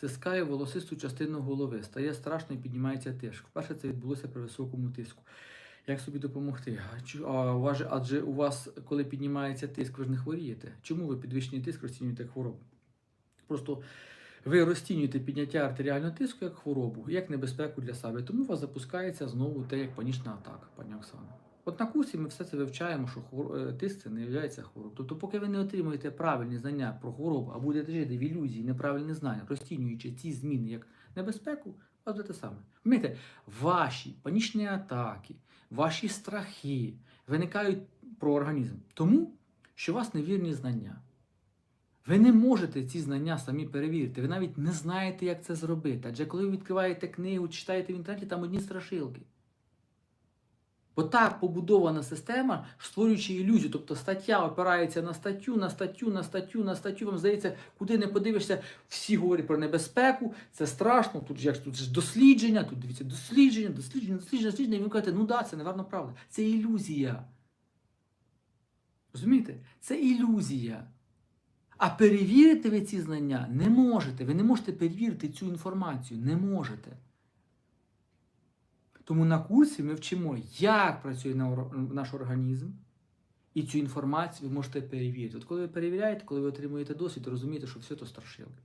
стискає волосисту частину голови, стає страшно і піднімається тиск. Вперше це відбулося при високому тиску. Як собі допомогти? Адже у вас, коли піднімається тиск, ви ж не хворієте. Чому ви підвищений тиск розцінюєте хворобу? Просто ви розцінюєте підняття артеріального тиску як хворобу, як небезпеку для себе. Тому у вас запускається знову те, як панічна атака, пані Оксана. От на курсі ми все це вивчаємо, що хвор... е, тиск це не є хворобою. Тобто, поки ви не отримуєте правильні знання про хворобу, а будете жити в ілюзії, неправильні знання, розцінюючи ці зміни як небезпеку, вас буде те саме. Розумієте, ваші панічні атаки, ваші страхи виникають про організм. Тому, що у вас невірні знання. Ви не можете ці знання самі перевірити. Ви навіть не знаєте, як це зробити. Адже коли ви відкриваєте книгу, читаєте в інтернеті, там одні страшилки. Бо так побудована система, створюючи ілюзію. Тобто стаття опирається на статтю, на статтю, на статтю, на статтю. Вам здається, куди не подивишся, всі говорять про небезпеку, це страшно. Тут ж як тут ж дослідження, тут дивіться, дослідження, дослідження, дослідження, дослідження. І ви кажете, ну да, це неверно правда. Це ілюзія. Розумієте? Це ілюзія. А перевірити ви ці знання не можете. Ви не можете перевірити цю інформацію. Не можете. Тому на курсі ми вчимо, як працює наш організм, і цю інформацію ви можете перевірити. От коли ви перевіряєте, коли ви отримуєте досвід, розумієте, що все то страшилки.